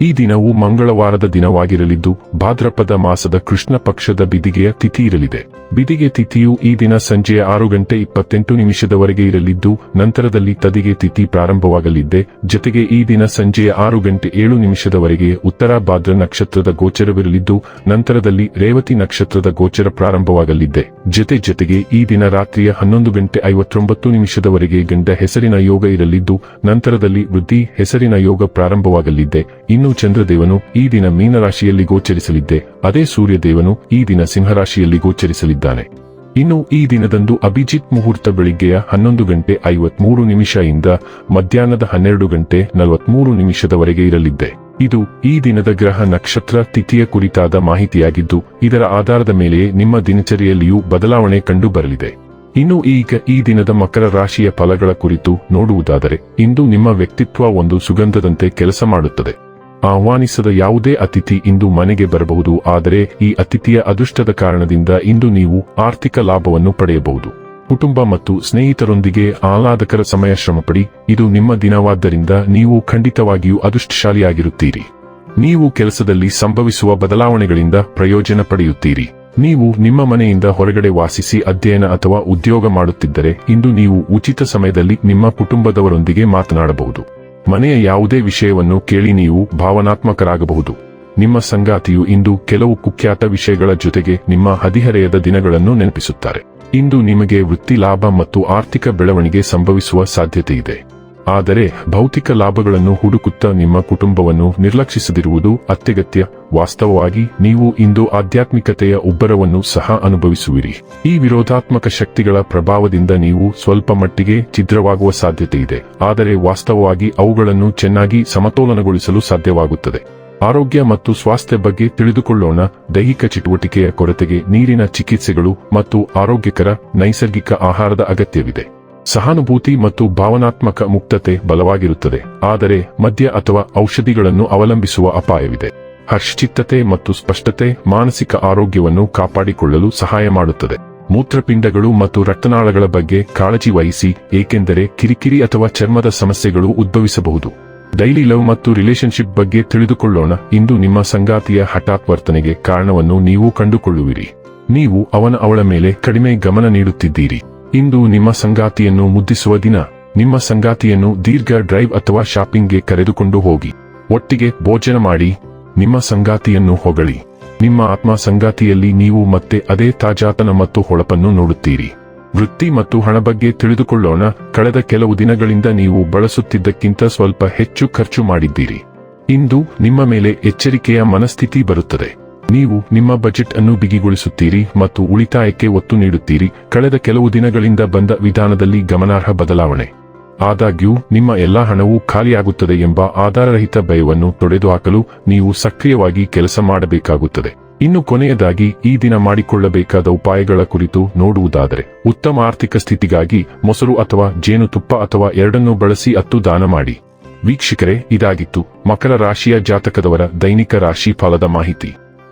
ಈ ದಿನವು ಮಂಗಳವಾರದ ದಿನವಾಗಿರಲಿದ್ದು, ಭಾದ್ರಪದ ಮಾಸದ ಕೃಷ್ಣ ಪಕ್ಷದ ಬಿದಿಗೆಯ ತಿಥಿ ಇರಲಿದೆ. ಬಿದಿಗೆ ತಿಥಿಯು ಈ ದಿನ ಸಂಜೆ ಆರು ಗಂಟೆ ಇಪ್ಪತ್ತೆಂಟು ನಿಮಿಷದವರೆಗೆ ಇರಲಿದ್ದು, ನಂತರದಲ್ಲಿ ತದಿಗೆ ತಿಥಿ ಪ್ರಾರಂಭವಾಗಲಿದ್ದೆ. ಜೊತೆಗೆ ಈ ದಿನ ಸಂಜೆ ಆರು ಗಂಟೆ ಏಳು ನಿಮಿಷದವರೆಗೆ ಉತ್ತರ ಭಾದ್ರ ನಕ್ಷತ್ರದ ಗೋಚರವಿರಲಿದ್ದು, ನಂತರದಲ್ಲಿ ರೇವತಿ ನಕ್ಷತ್ರದ ಗೋಚರ ಪ್ರಾರಂಭವಾಗಲಿದ್ದೆ. ಜೊತೆ ಜೊತೆಗೆ ಈ ದಿನ ರಾತ್ರಿಯ ಹನ್ನೊಂದು ಗಂಟೆ ಐವತ್ತೊಂಬತ್ತು ನಿಮಿಷದವರೆಗೆ ಗಂಡ ಹೆಸರಿನ ಯೋಗ ಇರಲಿದ್ದು, ನಂತರದಲ್ಲಿ ವೃದ್ಧಿ ಹೆಸರಿನ ಯೋಗ ಪ್ರಾರಂಭವಾಗಲಿದ್ದೆ. ಇನ್ನು ಚಂದ್ರದೇವನು, ಈ ದಿನ ಮೀನರಾಶಿಯಲ್ಲಿ ಗೋಚರಿಸಲಿದ್ದೆ. ಅದೇ ಸೂರ್ಯದೇವನು ಈ ದಿನ ಸಿಂಹರಾಶಿಯಲ್ಲಿ ಗೋಚರಿಸಲಿದ್ದಾನೆ. ಇನ್ನು ಈ ದಿನದಂದು ಅಭಿಜಿತ್ ಮುಹೂರ್ತ ಬೆಳಿಗ್ಗೆಯ ಹನ್ನೊಂದು ಗಂಟೆ ಐವತ್ಮೂರು ನಿಮಿಷ ಇಂದ ಮಧ್ಯಾಹ್ನದ ಹನ್ನೆರಡು ಗಂಟೆ ನಲವತ್ಮೂರು ನಿಮಿಷದವರೆಗೆ ಇರಲಿದ್ದೆ. ಇದು ಈ ದಿನದ ಗ್ರಹ ನಕ್ಷತ್ರ ತಿಥಿಯ ಕುರಿತಾದ ಮಾಹಿತಿಯಾಗಿದ್ದು, ಇದರ ಆಧಾರದ ಮೇಲೆಯೇ ನಿಮ್ಮ ದಿನಚರಿಯಲ್ಲಿಯೂ ಬದಲಾವಣೆ ಕಂಡು ಬರಲಿದೆ ಇನ್ನು ಈಗ ಈ ದಿನದ ಮಕರ ರಾಶಿಯ ಫಲಗಳ ಕುರಿತು ನೋಡುವುದಾದರೆ, ಇಂದು ನಿಮ್ಮ ವ್ಯಕ್ತಿತ್ವ ಒಂದು ಸುಗಂಧದಂತೆ ಕೆಲಸ ಮಾಡುತ್ತದೆ. ಆಹ್ವಾನಿಸದ ಯಾವುದೇ ಅತಿಥಿ ಇಂದು ಮನೆಗೆ ಬರಬಹುದು, ಆದರೆ ಈ ಅತಿಥಿಯ ಅದೃಷ್ಟದ ಕಾರಣದಿಂದ ಇಂದು ನೀವು ಆರ್ಥಿಕ ಲಾಭವನ್ನು ಪಡೆಯಬಹುದು. ಕುಟುಂಬ ಮತ್ತು ಸ್ನೇಹಿತರೊಂದಿಗೆ ಆಹ್ಲಾದಕರ ಸಮಯ ಶ್ರಮಪಡಿ, ಇದು ನಿಮ್ಮ ದಿನವಾದ್ದರಿಂದ ನೀವು ಖಂಡಿತವಾಗಿಯೂ ಅದೃಷ್ಟಶಾಲಿಯಾಗಿರುತ್ತೀರಿ. ನೀವು ಕೆಲಸದಲ್ಲಿ ಸಂಭವಿಸುವ ಬದಲಾವಣೆಗಳಿಂದ ಪ್ರಯೋಜನ ಪಡೆಯುತ್ತೀರಿ. ನೀವು ನಿಮ್ಮ ಮನೆಯಿಂದ ಹೊರಗಡೆ ವಾಸಿಸಿ ಅಧ್ಯಯನ ಅಥವಾ ಉದ್ಯೋಗ ಮಾಡುತ್ತಿದ್ದರೆ, ಇಂದು ನೀವು ಉಚಿತ ಸಮಯದಲ್ಲಿ ನಿಮ್ಮ ಕುಟುಂಬದವರೊಂದಿಗೆ ಮಾತನಾಡಬಹುದು. ಮನೆಯ ಯಾವುದೇ ವಿಷಯವನ್ನು ಕೇಳಿ ನೀವು ಭಾವನಾತ್ಮಕರಾಗಬಹುದು. ನಿಮ್ಮ ಸಂಗಾತಿಯು ಇಂದು ಕೆಲವು ಕುಖ್ಯಾತ ವಿಷಯಗಳ ಜೊತೆಗೆ ನಿಮ್ಮ ಹದಿಹರೆಯದ ದಿನಗಳನ್ನು ನೆನಪಿಸುತ್ತಾರೆ. ಇಂದು ನಿಮಗೆ ವೃತ್ತಿ ಲಾಭ ಮತ್ತು ಆರ್ಥಿಕ ಬೆಳವಣಿಗೆ ಸಂಭವಿಸುವ ಸಾಧ್ಯತೆ ಇದೆ ಆದರೆ ಭೌತಿಕ ಲಾಭಗಳನ್ನು ಹುಡುಕುತ್ತಾ ನಿಮ್ಮ ಕುಟುಂಬವನ್ನು ನಿರ್ಲಕ್ಷಿಸದಿರುವುದು ಅತ್ಯಗತ್ಯ. ವಾಸ್ತವವಾಗಿ ನೀವು ಇಂದು ಆಧ್ಯಾತ್ಮಿಕತೆಯ ಉಬ್ಬರವನ್ನು ಸಹ ಅನುಭವಿಸುವಿರಿ. ಈ ವಿರೋಧಾತ್ಮಕ ಶಕ್ತಿಗಳ ಪ್ರಭಾವದಿಂದ ನೀವು ಸ್ವಲ್ಪ ಮಟ್ಟಿಗೆ ಛಿದ್ರವಾಗುವ ಸಾಧ್ಯತೆ ಇದೆ. ಆದರೆ ವಾಸ್ತವವಾಗಿ ಅವುಗಳನ್ನು ಚೆನ್ನಾಗಿ ಸಮತೋಲನಗೊಳಿಸಲು ಸಾಧ್ಯವಾಗುತ್ತದೆ. ಆರೋಗ್ಯ ಮತ್ತು ಸ್ವಾಸ್ಥ್ಯ ಬಗ್ಗೆ ತಿಳಿದುಕೊಳ್ಳೋಣ. ದೈಹಿಕ ಚಟುವಟಿಕೆಯ ಕೊರತೆಗೆ ನೀರಿನ ಚಿಕಿತ್ಸೆಗಳು ಮತ್ತು ಆರೋಗ್ಯಕರ, ನೈಸರ್ಗಿಕ ಆಹಾರದ ಅಗತ್ಯವಿದೆ. ಸಹಾನುಭೂತಿ ಮತ್ತು ಭಾವನಾತ್ಮಕ ಮುಕ್ತತೆ ಬಲವಾಗಿರುತ್ತದೆ. ಆದರೆ ಮದ್ಯ ಅಥವಾ ಔಷಧಿಗಳನ್ನು ಅವಲಂಬಿಸುವ ಅಪಾಯವಿದೆ. ಹರ್ಷಚಿತ್ತತೆ ಮತ್ತು ಸ್ಪಷ್ಟತೆ ಮಾನಸಿಕ ಆರೋಗ್ಯವನ್ನು ಕಾಪಾಡಿಕೊಳ್ಳಲು ಸಹಾಯ ಮಾಡುತ್ತದೆ. ಮೂತ್ರಪಿಂಡಗಳು ಮತ್ತು ರಕ್ತನಾಳಗಳ ಬಗ್ಗೆ ಕಾಳಜಿ ವಹಿಸಿ, ಏಕೆಂದರೆ ಕಿರಿಕಿರಿ ಅಥವಾ ಚರ್ಮದ ಸಮಸ್ಯೆಗಳು ಉದ್ಭವಿಸಬಹುದು. ಡೈಲಿ ಲವ್ ಮತ್ತು ರಿಲೇಶನ್ಶಿಪ್ ಬಗ್ಗೆ ತಿಳಿದುಕೊಳ್ಳೋಣ. ಇಂದು ನಿಮ್ಮ ಸಂಗಾತಿಯ ಹಠಾತ್ ವರ್ತನೆಗೆ ಕಾರಣವನ್ನು ನೀವು ಕಂಡುಕೊಳ್ಳುವಿರಿ. ನೀವು ಅವನ ಅವಳ ಮೇಲೆ ಕಡಿಮೆ ಗಮನ ನೀಡುತ್ತಿದ್ದೀರಿ. ಇಂದು ನಿಮ್ಮ ಸಂಗಾತಿಯನ್ನು ಮುದ್ದಿಸುವ ದಿನ. ನಿಮ್ಮ ಸಂಗಾತಿಯನ್ನು ದೀರ್ಘ ಡ್ರೈವ್ ಅಥವಾ ಶಾಪಿಂಗ್ಗೆ ಕರೆದುಕೊಂಡು ಹೋಗಿ. ಒಟ್ಟಿಗೆ ಭೋಜನ ಮಾಡಿ. ನಿಮ್ಮ ಸಂಗಾತಿಯನ್ನು ಹೊಗಳಿ. ನಿಮ್ಮ ಆತ್ಮ ಸಂಗಾತಿಯಲ್ಲಿ ನೀವು ಮತ್ತೆ ಅದೇ ತಾಜಾತನ ಮತ್ತು ಹೊಳಪನ್ನು ನೋಡುತ್ತೀರಿ. ವೃತ್ತಿ ಮತ್ತು ಹಣ ಬಗ್ಗೆ ತಿಳಿದುಕೊಳ್ಳೋಣ. ಕಳೆದ ಕೆಲವು ದಿನಗಳಿಂದ ನೀವು ಬಳಸುತ್ತಿದ್ದಕ್ಕಿಂತ ಸ್ವಲ್ಪ ಹೆಚ್ಚು ಖರ್ಚು ಮಾಡಿದ್ದೀರಿ. ಇಂದು ನಿಮ್ಮ ಮೇಲೆ ಎಚ್ಚರಿಕೆಯ ಮನಸ್ಥಿತಿ ಬರುತ್ತದೆ. ನೀವು ನಿಮ್ಮ ಬಜೆಟ್ ಅನ್ನು ಬಿಗಿಗೊಳಿಸುತ್ತೀರಿ ಮತ್ತು ಉಳಿತಾಯಕ್ಕೆ ಒತ್ತು ನೀಡುತ್ತೀರಿ. ಕಳೆದ ಕೆಲವು ದಿನಗಳಿಂದ ಬಂದ ವಿಧಾನದಲ್ಲಿ ಗಮನಾರ್ಹ ಬದಲಾವಣೆ. ಆದಾಗ್ಯೂ, ನಿಮ್ಮ ಎಲ್ಲಾ ಹಣವು ಖಾಲಿಯಾಗುತ್ತದೆ ಎಂಬ ಆಧಾರರಹಿತ ಭಯವನ್ನು ತೊಡೆದುಹಾಕಲು ನೀವು ಸಕ್ರಿಯವಾಗಿ ಕೆಲಸ ಮಾಡಬೇಕಾಗುತ್ತದೆ. ಇನ್ನು ಕೊನೆಯದಾಗಿ, ಈ ದಿನ ಮಾಡಿಕೊಳ್ಳಬೇಕಾದ ಉಪಾಯಗಳ ಕುರಿತು ನೋಡುವುದಾದರೆ, ಉತ್ತಮ ಆರ್ಥಿಕ ಸ್ಥಿತಿಗಾಗಿ ಮೊಸರು ಅಥವಾ ಜೇನುತುಪ್ಪ ಅಥವಾ ಎರಡನ್ನೂ ಬಳಸಿ ಅತ್ತು ದಾನ ಮಾಡಿ. ವೀಕ್ಷಕರೇ, ಇದಾಗಿತ್ತು ಮಕರ ರಾಶಿಯ ಜಾತಕದವರ ದೈನಿಕ ರಾಶಿ ಫಲದ ಮಾಹಿತಿ.